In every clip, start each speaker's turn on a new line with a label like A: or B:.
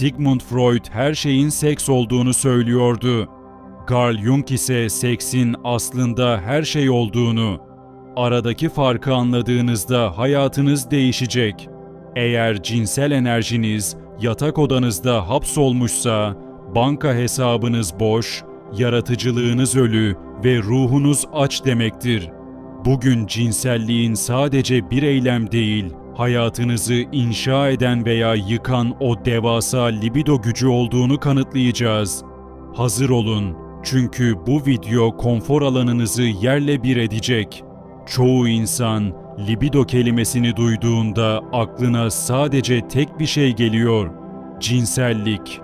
A: Sigmund Freud her şeyin seks olduğunu söylüyordu. Carl Jung ise seksin aslında her şey olduğunu, aradaki farkı anladığınızda hayatınız değişecek. Eğer cinsel enerjiniz yatak odanızda hapsolmuşsa, banka hesabınız boş, yaratıcılığınız ölü ve ruhunuz aç demektir. Bugün cinselliğin sadece bir eylem değil, hayatınızı inşa eden veya yıkan o devasa libido gücü olduğunu kanıtlayacağız. Hazır olun çünkü bu video konfor alanınızı yerle bir edecek. Çoğu insan libido kelimesini duyduğunda aklına sadece tek bir şey geliyor. Cinsellik.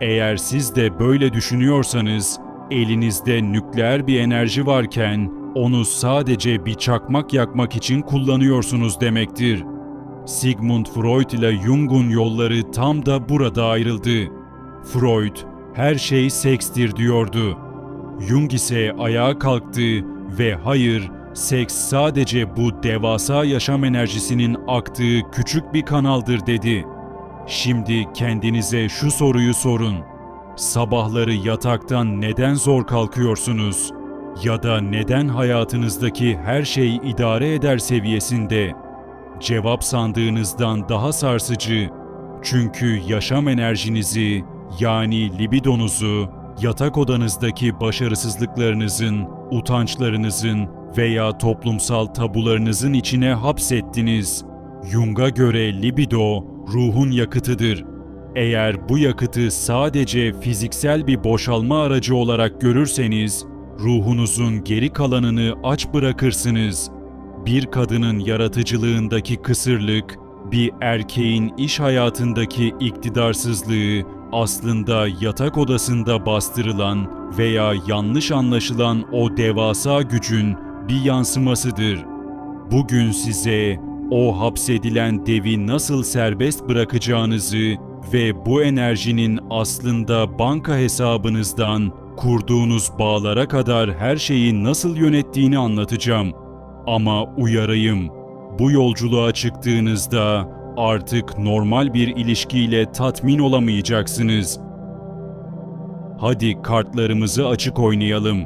A: Eğer siz de böyle düşünüyorsanız, elinizde nükleer bir enerji varken onu sadece bir çakmak yakmak için kullanıyorsunuz demektir. Sigmund Freud ile Jung'un yolları tam da burada ayrıldı. Freud, her şey sekstir diyordu. Jung ise ayağa kalktı ve hayır, seks sadece bu devasa yaşam enerjisinin aktığı küçük bir kanaldır dedi. Şimdi kendinize şu soruyu sorun. Sabahları yataktan neden zor kalkıyorsunuz? Ya da neden hayatınızdaki her şey idare eder seviyesinde? Cevap sandığınızdan daha sarsıcı. Çünkü yaşam enerjinizi yani libidonuzu yatak odanızdaki başarısızlıklarınızın, utançlarınızın veya toplumsal tabularınızın içine hapsettiniz. Jung'a göre libido ruhun yakıtıdır. Eğer bu yakıtı sadece fiziksel bir boşalma aracı olarak görürseniz, ruhunuzun geri kalanını aç bırakırsınız. Bir kadının yaratıcılığındaki kısırlık, bir erkeğin iş hayatındaki iktidarsızlığı aslında yatak odasında bastırılan veya yanlış anlaşılan o devasa gücün bir yansımasıdır. Bugün size o hapsedilen devi nasıl serbest bırakacağınızı ve bu enerjinin aslında banka hesabınızdan kurduğunuz bağlara kadar her şeyi nasıl yönettiğini anlatacağım. Ama uyarayım, bu yolculuğa çıktığınızda artık normal bir ilişkiyle tatmin olamayacaksınız. Hadi kartlarımızı açık oynayalım.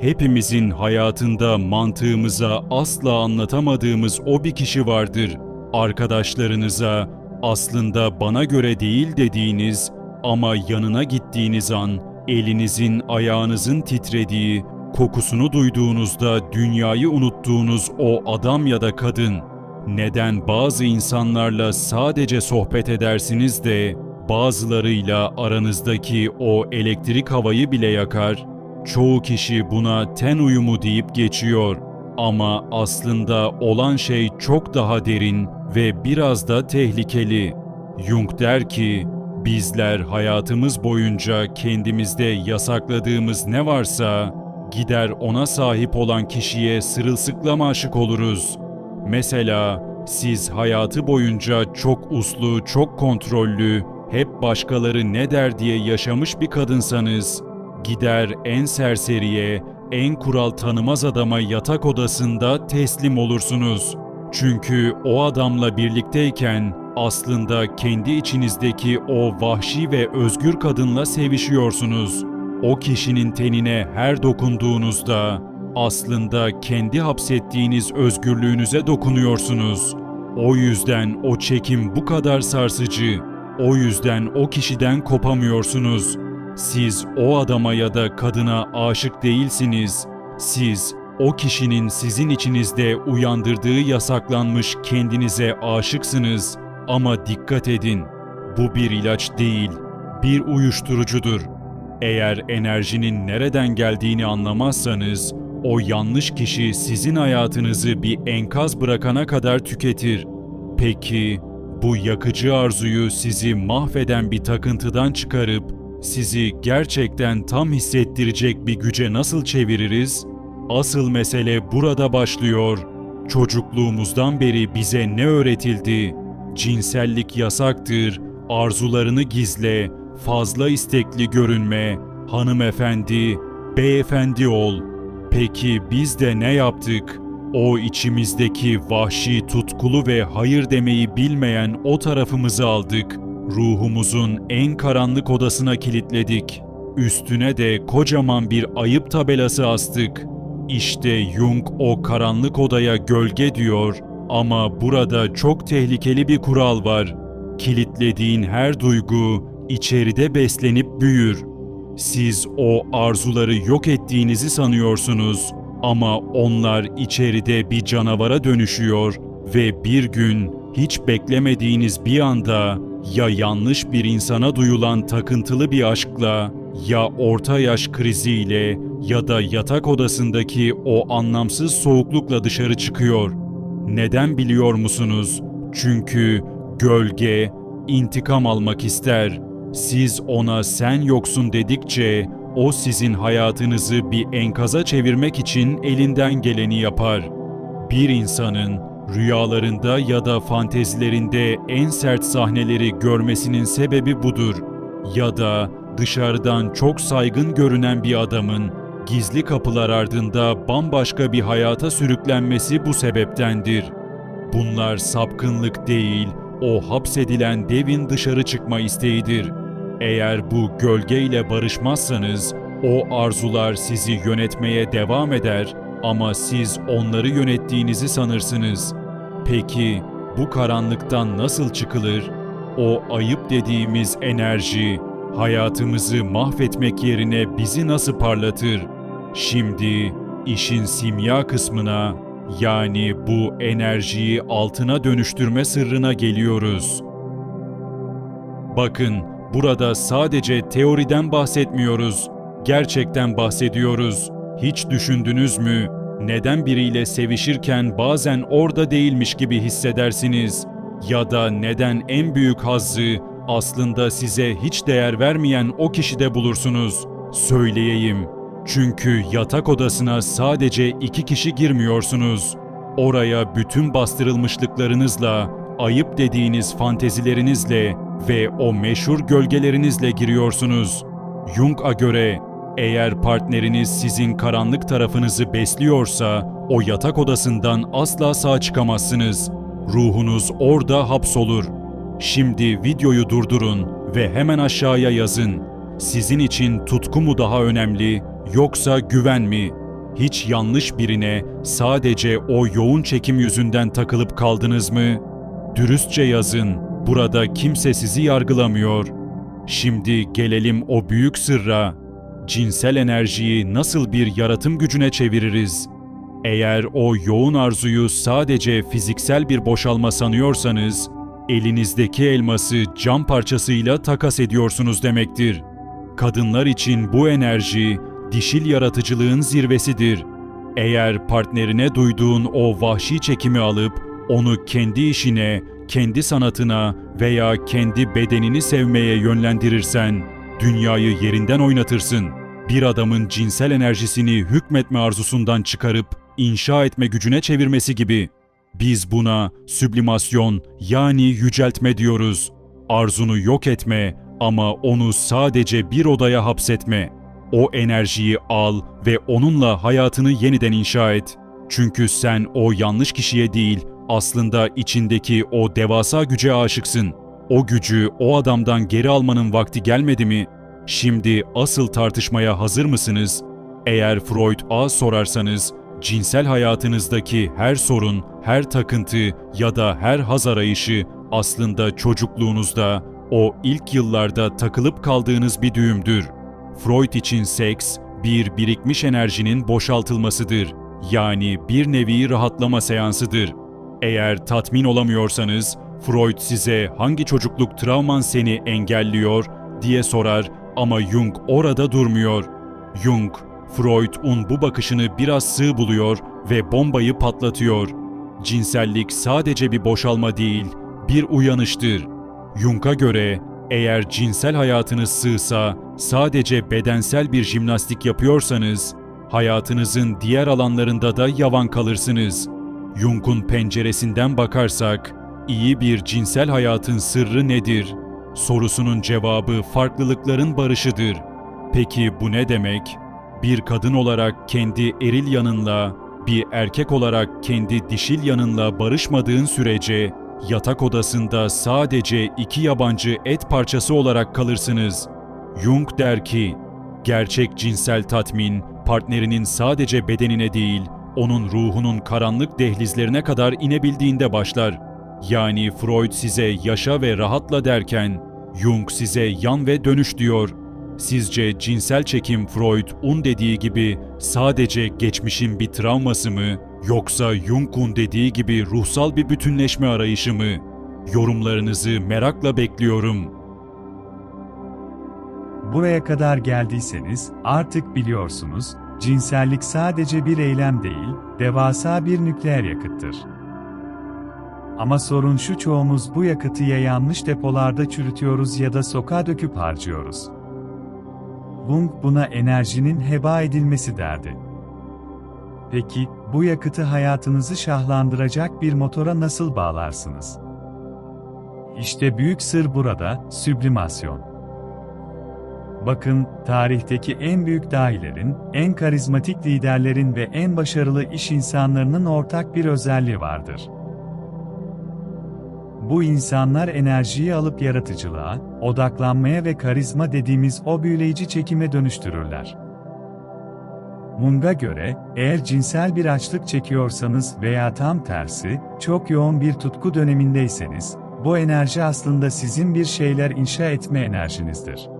A: Hepimizin hayatında mantığımıza asla anlatamadığımız o bir kişi vardır. Arkadaşlarınıza aslında bana göre değil dediğiniz ama yanına gittiğiniz an elinizin ayağınızın titrediği, kokusunu duyduğunuzda dünyayı unuttuğunuz o adam ya da kadın. Neden bazı insanlarla sadece sohbet edersiniz de bazılarıyla aranızdaki o elektrik havayı bile yakar? Çoğu kişi buna ten uyumu deyip geçiyor. Ama aslında olan şey çok daha derin ve biraz da tehlikeli. Jung der ki, bizler hayatımız boyunca kendimizde yasakladığımız ne varsa gider ona sahip olan kişiye sırılsıklam aşık oluruz. Mesela siz hayatı boyunca çok uslu, çok kontrollü, hep başkaları ne der diye yaşamış bir kadınsanız, gider en serseriye, en kural tanımaz adama yatak odasında teslim olursunuz. Çünkü o adamla birlikteyken aslında kendi içinizdeki o vahşi ve özgür kadınla sevişiyorsunuz. O kişinin tenine her dokunduğunuzda aslında kendi hapsettiğiniz özgürlüğünüze dokunuyorsunuz. O yüzden o çekim bu kadar sarsıcı. O yüzden o kişiden kopamıyorsunuz. Siz o adama ya da kadına aşık değilsiniz. Siz o kişinin sizin içinizde uyandırdığı yasaklanmış kendinize aşıksınız. Ama dikkat edin. Bu bir ilaç değil, bir uyuşturucudur. Eğer enerjinin nereden geldiğini anlamazsanız, o yanlış kişi sizin hayatınızı bir enkaz bırakana kadar tüketir. Peki bu yakıcı arzuyu sizi mahveden bir takıntıdan çıkarıp sizi gerçekten tam hissettirecek bir güce nasıl çeviririz? Asıl mesele burada başlıyor. Çocukluğumuzdan beri bize ne öğretildi? Cinsellik yasaktır, arzularını gizle, fazla istekli görünme, hanımefendi, beyefendi ol. Peki biz de ne yaptık? O içimizdeki vahşi, tutkulu ve hayır demeyi bilmeyen o tarafımızı aldık Ruhumuzun en karanlık odasına kilitledik. Üstüne de kocaman bir ayıp tabelası astık. İşte Jung o karanlık odaya gölge diyor ama burada çok tehlikeli bir kural var. Kilitlediğin her duygu içeride beslenip büyür. Siz o arzuları yok ettiğinizi sanıyorsunuz ama onlar içeride bir canavara dönüşüyor ve bir gün hiç beklemediğiniz bir anda ya yanlış bir insana duyulan takıntılı bir aşkla ya orta yaş kriziyle ya da yatak odasındaki o anlamsız soğuklukla dışarı çıkıyor. Neden biliyor musunuz? Çünkü gölge intikam almak ister. Siz ona sen yoksun dedikçe o sizin hayatınızı bir enkaza çevirmek için elinden geleni yapar. Bir insanın rüyalarında ya da fantezilerinde en sert sahneleri görmesinin sebebi budur. Ya da dışarıdan çok saygın görünen bir adamın gizli kapılar ardında bambaşka bir hayata sürüklenmesi bu sebeptendir. Bunlar sapkınlık değil, o hapsedilen devin dışarı çıkma isteğidir. Eğer bu gölgeyle barışmazsanız o arzular sizi yönetmeye devam eder ama siz onları yönettiğinizi sanırsınız. Peki bu karanlıktan nasıl çıkılır? O ayıp dediğimiz enerji hayatımızı mahvetmek yerine bizi nasıl parlatır? Şimdi işin simya kısmına yani bu enerjiyi altına dönüştürme sırrına geliyoruz. Bakın, burada sadece teoriden bahsetmiyoruz. Gerçekten bahsediyoruz. Hiç düşündünüz mü? Neden biriyle sevişirken bazen orada değilmiş gibi hissedersiniz? Ya da neden en büyük hazzı aslında size hiç değer vermeyen o kişide bulursunuz? Söyleyeyim. Çünkü yatak odasına sadece iki kişi girmiyorsunuz. Oraya bütün bastırılmışlıklarınızla, ayıp dediğiniz fantezilerinizle ve o meşhur gölgelerinizle giriyorsunuz. Jung'a göre eğer partneriniz sizin karanlık tarafınızı besliyorsa o yatak odasından asla sağ çıkamazsınız. Ruhunuz orada hapsolur. Şimdi videoyu durdurun ve hemen aşağıya yazın. Sizin için tutku mu daha önemli yoksa güven mi? Hiç yanlış birine sadece o yoğun çekim yüzünden takılıp kaldınız mı? Dürüstçe yazın. Burada kimse sizi yargılamıyor. Şimdi gelelim o büyük sırra. Cinsel enerjiyi nasıl bir yaratım gücüne çeviririz? Eğer o yoğun arzuyu sadece fiziksel bir boşalma sanıyorsanız, elinizdeki elması cam parçasıyla takas ediyorsunuz demektir. Kadınlar için bu enerji dişil yaratıcılığın zirvesidir. Eğer partnerine duyduğun o vahşi çekimi alıp onu kendi işine, kendi sanatına veya kendi bedenini sevmeye yönlendirirsen, dünyayı yerinden oynatırsın. Bir adamın cinsel enerjisini hükmetme arzusundan çıkarıp inşa etme gücüne çevirmesi gibi. Biz buna süblimasyon yani yüceltme diyoruz. Arzunu yok etme ama onu sadece bir odaya hapsetme. O enerjiyi al ve onunla hayatını yeniden inşa et. Çünkü sen o yanlış kişiye değil, aslında içindeki o devasa güce aşıksın. O gücü o adamdan geri almanın vakti gelmedi mi? Şimdi asıl tartışmaya hazır mısınız? Eğer Freud A sorarsanız, cinsel hayatınızdaki her sorun, her takıntı ya da her haz arayışı aslında çocukluğunuzda, o ilk yıllarda takılıp kaldığınız bir düğümdür. Freud için seks, bir birikmiş enerjinin boşaltılmasıdır. Yani bir nevi rahatlama seansıdır. Eğer tatmin olamıyorsanız, Freud size hangi çocukluk travman seni engelliyor diye sorar ama Jung orada durmuyor. Jung, Freud'un bu bakışını biraz sığ buluyor ve bombayı patlatıyor. Cinsellik sadece bir boşalma değil, bir uyanıştır. Jung'a göre eğer cinsel hayatınız sığsa, sadece bedensel bir jimnastik yapıyorsanız, hayatınızın diğer alanlarında da yavan kalırsınız. Jung'un penceresinden bakarsak, iyi bir cinsel hayatın sırrı nedir? Sorusunun cevabı farklılıkların barışıdır. Peki bu ne demek? Bir kadın olarak kendi eril yanınla, bir erkek olarak kendi dişil yanınla barışmadığın sürece yatak odasında sadece iki yabancı et parçası olarak kalırsınız. Jung der ki, gerçek cinsel tatmin partnerinin sadece bedenine değil, onun ruhunun karanlık dehlizlerine kadar inebildiğinde başlar. Yani Freud size yaşa ve rahatla derken, Jung size yan ve dönüş diyor. Sizce cinsel çekim Freud-un dediği gibi sadece geçmişin bir travması mı, yoksa Jung'un dediği gibi ruhsal bir bütünleşme arayışı mı? Yorumlarınızı merakla bekliyorum.
B: Buraya kadar geldiyseniz artık biliyorsunuz, cinsellik sadece bir eylem değil, devasa bir nükleer yakıttır. Ama sorun şu çoğumuz bu yakıtı ya yanlış depolarda çürütüyoruz ya da sokağa döküp harcıyoruz. Wung buna enerjinin heba edilmesi derdi. Peki, bu yakıtı hayatınızı şahlandıracak bir motora nasıl bağlarsınız? İşte büyük sır burada, süblimasyon. Bakın, tarihteki en büyük dahilerin, en karizmatik liderlerin ve en başarılı iş insanlarının ortak bir özelliği vardır. Bu insanlar enerjiyi alıp yaratıcılığa, odaklanmaya ve karizma dediğimiz o büyüleyici çekime dönüştürürler. Mung'a göre, eğer cinsel bir açlık çekiyorsanız veya tam tersi, çok yoğun bir tutku dönemindeyseniz, bu enerji aslında sizin bir şeyler inşa etme enerjinizdir.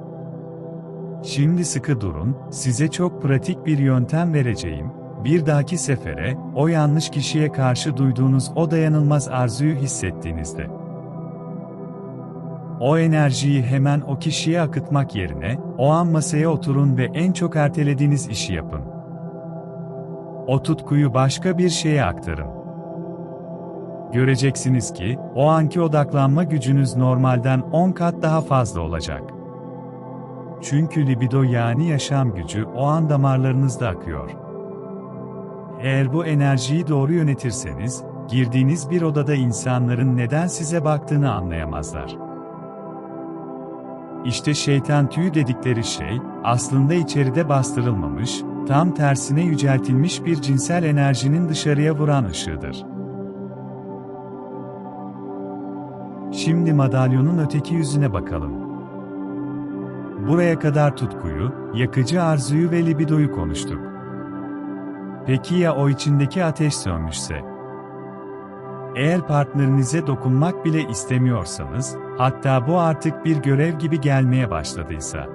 B: Şimdi sıkı durun, size çok pratik bir yöntem vereceğim. Bir dahaki sefere, o yanlış kişiye karşı duyduğunuz o dayanılmaz arzuyu hissettiğinizde, o enerjiyi hemen o kişiye akıtmak yerine, o an masaya oturun ve en çok ertelediğiniz işi yapın. O tutkuyu başka bir şeye aktarın. Göreceksiniz ki, o anki odaklanma gücünüz normalden 10 kat daha fazla olacak. Çünkü libido yani yaşam gücü o an damarlarınızda akıyor. Eğer bu enerjiyi doğru yönetirseniz, girdiğiniz bir odada insanların neden size baktığını anlayamazlar. İşte şeytan tüyü dedikleri şey, aslında içeride bastırılmamış, tam tersine yüceltilmiş bir cinsel enerjinin dışarıya vuran ışığıdır. Şimdi madalyonun öteki yüzüne bakalım. Buraya kadar tutkuyu, yakıcı arzuyu ve libidoyu konuştuk. Peki ya o içindeki ateş sönmüşse? Eğer partnerinize dokunmak bile istemiyorsanız, hatta bu artık bir görev gibi gelmeye başladıysa,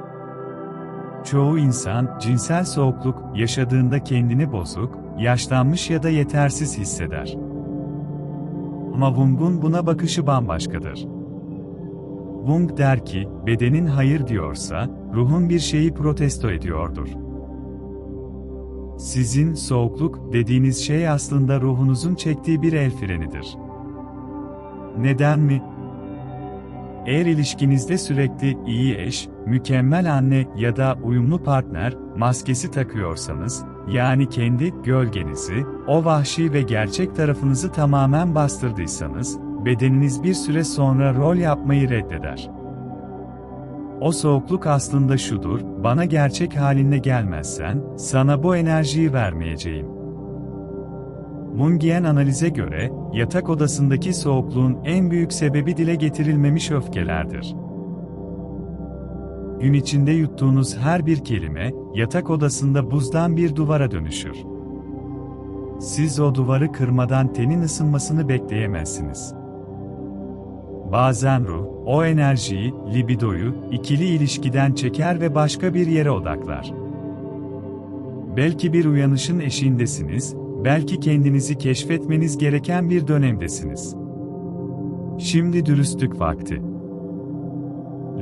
B: çoğu insan cinsel soğukluk yaşadığında kendini bozuk, yaşlanmış ya da yetersiz hisseder. Ama Wung'un buna bakışı bambaşkadır. Wung der ki, bedenin hayır diyorsa, ruhun bir şeyi protesto ediyordur. Sizin soğukluk dediğiniz şey aslında ruhunuzun çektiği bir el frenidir. Neden mi? Eğer ilişkinizde sürekli iyi eş, mükemmel anne ya da uyumlu partner maskesi takıyorsanız, yani kendi gölgenizi, o vahşi ve gerçek tarafınızı tamamen bastırdıysanız, bedeniniz bir süre sonra rol yapmayı reddeder. O soğukluk aslında şudur, bana gerçek haline gelmezsen, sana bu enerjiyi vermeyeceğim. Mungien analize göre, yatak odasındaki soğukluğun en büyük sebebi dile getirilmemiş öfkelerdir. Gün içinde yuttuğunuz her bir kelime, yatak odasında buzdan bir duvara dönüşür. Siz o duvarı kırmadan tenin ısınmasını bekleyemezsiniz. Bazen ruh, o enerjiyi, libidoyu, ikili ilişkiden çeker ve başka bir yere odaklar. Belki bir uyanışın eşiğindesiniz, belki kendinizi keşfetmeniz gereken bir dönemdesiniz. Şimdi dürüstlük vakti.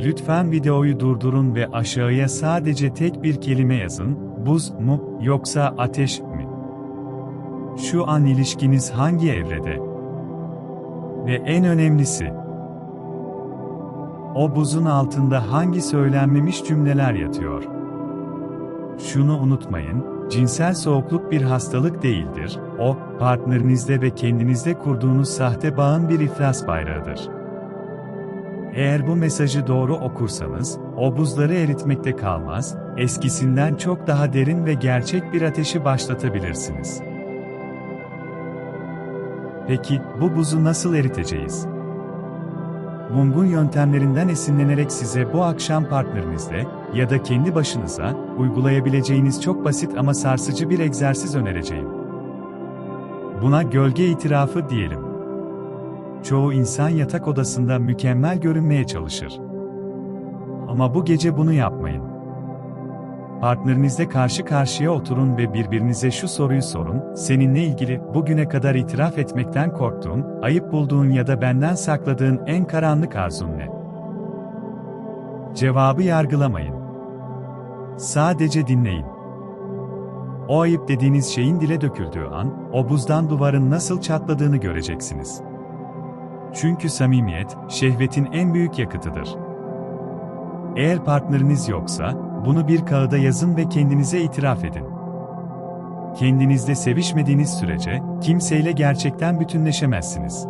B: Lütfen videoyu durdurun ve aşağıya sadece tek bir kelime yazın, buz mu, yoksa ateş mi? Şu an ilişkiniz hangi evrede? Ve en önemlisi, o buzun altında hangi söylenmemiş cümleler yatıyor? Şunu unutmayın, cinsel soğukluk bir hastalık değildir, o, partnerinizde ve kendinizde kurduğunuz sahte bağın bir iflas bayrağıdır. Eğer bu mesajı doğru okursanız, o buzları eritmekte kalmaz, eskisinden çok daha derin ve gerçek bir ateşi başlatabilirsiniz. Peki, bu buzu nasıl eriteceğiz? Mung'un yöntemlerinden esinlenerek size bu akşam partnerinizle ya da kendi başınıza uygulayabileceğiniz çok basit ama sarsıcı bir egzersiz önereceğim. Buna gölge itirafı diyelim. Çoğu insan yatak odasında mükemmel görünmeye çalışır. Ama bu gece bunu yapmayın. Partnerinizle karşı karşıya oturun ve birbirinize şu soruyu sorun, seninle ilgili bugüne kadar itiraf etmekten korktuğun, ayıp bulduğun ya da benden sakladığın en karanlık arzun ne? Cevabı yargılamayın. Sadece dinleyin. O ayıp dediğiniz şeyin dile döküldüğü an, o buzdan duvarın nasıl çatladığını göreceksiniz. Çünkü samimiyet, şehvetin en büyük yakıtıdır. Eğer partneriniz yoksa, bunu bir kağıda yazın ve kendinize itiraf edin. Kendinizle sevişmediğiniz sürece, kimseyle gerçekten bütünleşemezsiniz.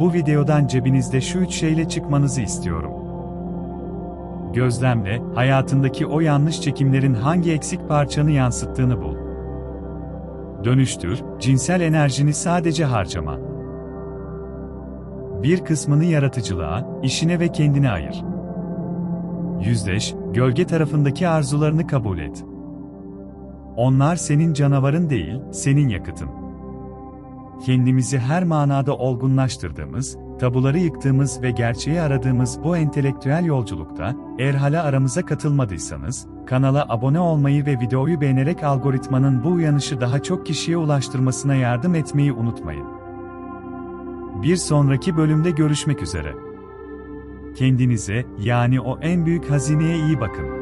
B: Bu videodan cebinizde şu üç şeyle çıkmanızı istiyorum. Gözlemle, hayatındaki o yanlış çekimlerin hangi eksik parçanı yansıttığını bul. Dönüştür, cinsel enerjini sadece harcama. Bir kısmını yaratıcılığa, işine ve kendine ayır. Yüzleş, gölge tarafındaki arzularını kabul et. Onlar senin canavarın değil, senin yakıtın. Kendimizi her manada olgunlaştırdığımız, tabuları yıktığımız ve gerçeği aradığımız bu entelektüel yolculukta, eğer hala aramıza katılmadıysanız, kanala abone olmayı ve videoyu beğenerek algoritmanın bu uyanışı daha çok kişiye ulaştırmasına yardım etmeyi unutmayın. Bir sonraki bölümde görüşmek üzere. Kendinize, yani o en büyük hazineye iyi bakın.